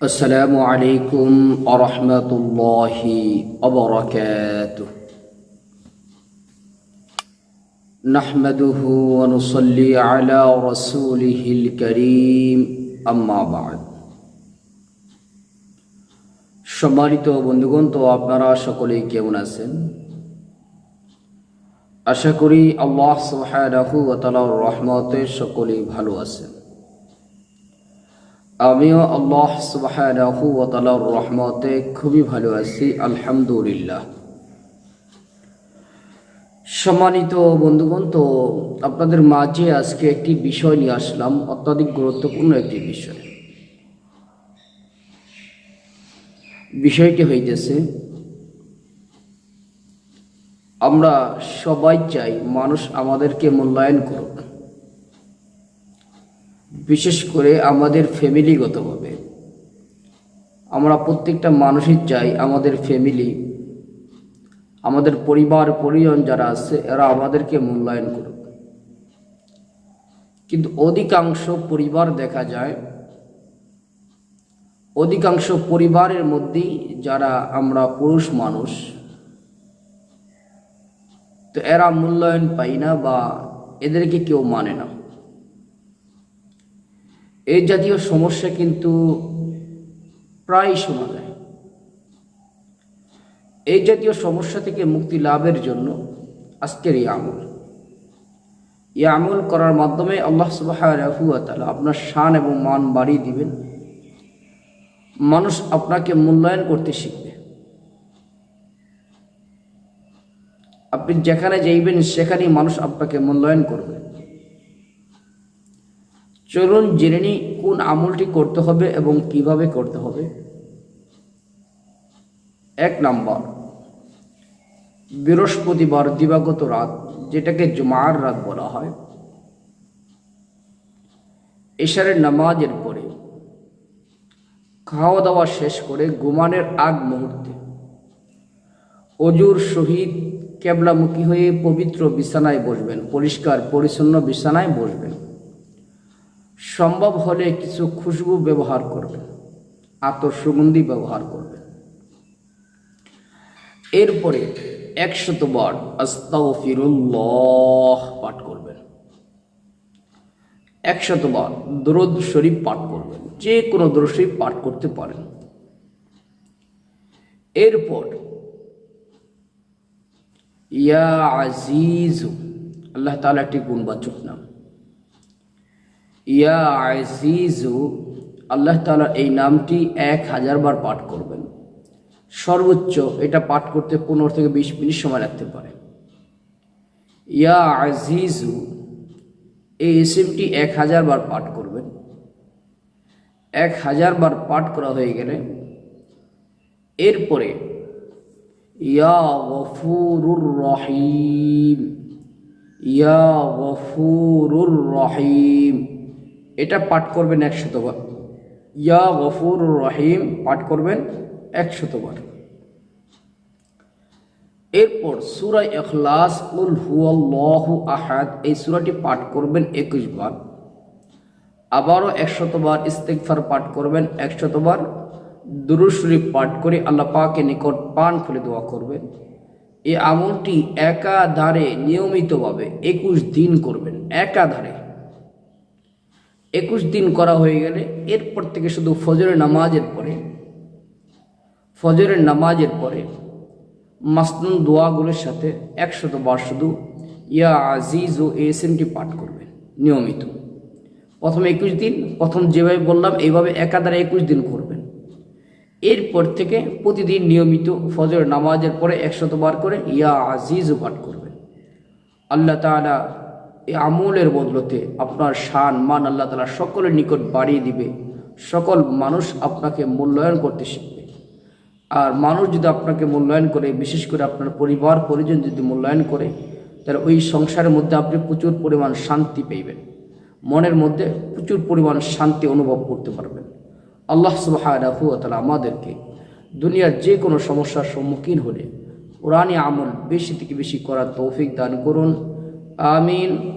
السلام عليكم ورحمة الله وبركاته نحمده ونصلي على رسوله الكريم أما بعد সম্মানিত বন্ধুগণ তো আপনারা সকলেই কেমন আছেন আশা করি আল্লাহ সুবহানাহু ওয়া তাআলার রহমতে সকলেই ভালো আছেন আমিও আল্লাহ সুবহানাহু রহমতে খুবই ভালো আছি, আলহামদুলিল্লাহ। সম্মানিত বন্ধুগণ, তো আপনাদের মাঝে আজকে একটি বিষয় নিয়ে আসলাম, অত্যাধিক গুরুত্বপূর্ণ একটি বিষয়। বিষয়টি হইতেছে, আমরা সবাই চাই মানুষ আমাদেরকে মূল্যায়ন করুক। বিশেষ করে আমাদের ফ্যামিলিগতভাবে। আমরা প্রত্যেকটা মানুষই চাই আমাদের ফ্যামিলি, আমাদের পরিবার, পরিজন যারা আছে, এরা আমাদেরকে মূল্যায়ন করুক। কিন্তু অধিকাংশ পরিবার দেখা যায়, অধিকাংশ পরিবারের মধ্যেই যারা আমরা পুরুষ মানুষ, তো এরা মূল্যায়ন পাই না বা এদেরকে কেউ মানে না। এই জাতীয় সমস্যা কিন্তু প্রায় শোনা যায়। এই জাতীয় সমস্যা থেকে মুক্তি লাভের জন্য আজকের এই আমল। এই আমল করার মাধ্যমে আল্লাহ সুবাহ আপনার শান এবং মান বাড়িয়ে দিবেন। মানুষ আপনাকে মূল্যায়ন করতে শিখবে। আপনি যেখানে যাইবেন, সেখানেই মানুষ আপনাকে মূল্যায়ন করবে। চলুন জেনে নিই কোন আমলটি করতে হবে এবং কীভাবে করতে হবে। এক নম্বর, বৃহস্পতিবার দিবাগত রাত, যেটাকে জুমার রাত বলা হয়। এশারের নামাজের পরে খাওয়া দাওয়া শেষ করে ঘুমানের আগ মুহূর্তে অজুর সহিত কেবলামুখী হয়ে পবিত্র বিছানায় বসবেন, পরিষ্কার, পরিচ্ছন্ন বিছানায় বসবেন। সম্ভব হলে কিছু খুশবু ব্যবহার করবেন, আতর সুগন্ধি ব্যবহার করবেন। এরপরে একশত বার আস্তাগফিরুল্লাহ পাঠ করবেন। একশত বার দরুদ শরীফ পাঠ করবেন, যে কোনো দরুদ শরীফ পাঠ করতে পারেন। এরপর, ইয়া আজিজ, আল্লাহ তাআলা একটি গুণবাচক নাম। ইয়া আজিজু, আল্লাহ তাআলা এই নামটি এক হাজার বার পাঠ করবেন। সর্বোচ্চ এটা পাঠ করতে পনেরো থেকে বিশ মিনিট সময় লাগতে পারে। ইয়া আজিজু, এই এসএমটি এক হাজার বার পাঠ করবেন। এক হাজার বার পাঠ করা হয়ে গেলে এরপরে ইয়া গফুরুর রহিম, ইয়া গফুরুর রহিম। এটা পাঠ করবেন একশতবার। ইয়া গফুরুর রহিম, পাঠ করবেন একশতবার। এরপর সুরা এখলাস উল হুয়াল্লাহু আহাদ, এই সুরাটি পাঠ করবেন একুশ বার আবারও একশতবার ইস্তেকফার পাঠ করবেন একশতবার। দুরুশরীফ পাঠ করে আল্লাহ পাকে নিকট পান খুলে দোয়া করবেন। এই আমলটি একাধারে নিয়মিতভাবে একুশ দিন করবেন, একাধারে। একুশ দিন করা হয়ে গেলে এরপর থেকে শুধু ফজরের নামাজের পরে, ফজরের নামাজের পরে মাসনুন দোয়াগুলোর সাথে একশত বার শুধু ইয়া আজিজ ও এসএমটি পাঠ করবেন, নিয়মিত। প্রথম একুশ দিন, প্রথম যেভাবে বললাম, এইভাবে একাধারে একুশ দিন করবেন। এরপর থেকে প্রতিদিন নিয়মিত ফজর নামাজের পরে একশত বার করে ইয়া আজিজও পাঠ করবেন। আল্লাহ তালা এই আমলের বদলতে আপনার শান, মান আল্লাহ তালা সকলের নিকট বাড়িয়ে দিবে। সকল মানুষ আপনাকে মূল্যায়ন করতে শিখবে। আর মানুষ যদি আপনাকে মূল্যায়ন করে, বিশেষ করে আপনার পরিবার, পরিজন যদি মূল্যায়ন করে, তাহলে ওই সংসারের মধ্যে আপনি প্রচুর পরিমাণ শান্তি পেইবেন। মনের মধ্যে প্রচুর পরিমাণ শান্তি অনুভব করতে পারবেন। আল্লাহ সুবাহ আমাদেরকে দুনিয়ার যে কোনো সমস্যার সম্মুখীন হলে কোরআনে আমল বেশি থেকে বেশি করার তৌফিক দান করুন। আমিন।